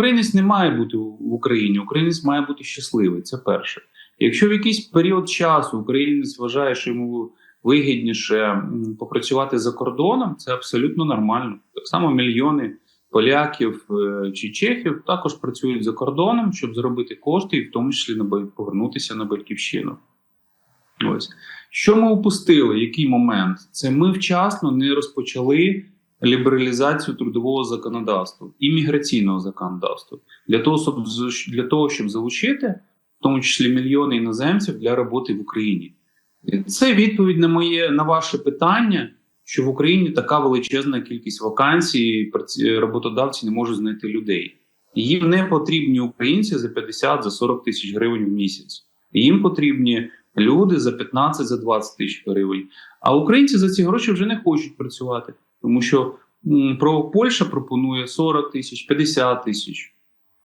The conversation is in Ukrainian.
Українець не має бути в Україні, українець має бути щасливий. Це перше. Якщо в якийсь період часу українець вважає, що йому вигідніше попрацювати за кордоном, це абсолютно нормально. Так само мільйони поляків е, чи чехів також працюють за кордоном, щоб заробити кошти, і в тому числі повернутися на батьківщину. Ось що ми упустили? Який момент? Це ми вчасно не розпочали лібералізацію трудового законодавства і міграційного законодавства для того, щоб для того, щоб залучити в тому числі мільйони іноземців для роботи в Україні. Це відповідь на моє на ваше питання, що в Україні така величезна кількість вакансій, роботодавці не можуть знайти людей. Їм не потрібні українці за 50 за 40 тисяч гривень в місяць. Їм потрібні люди за 15 за 20 тисяч гривень. А українці за ці гроші вже не хочуть працювати, тому що про Польща пропонує 40 тисяч, 50 тисяч.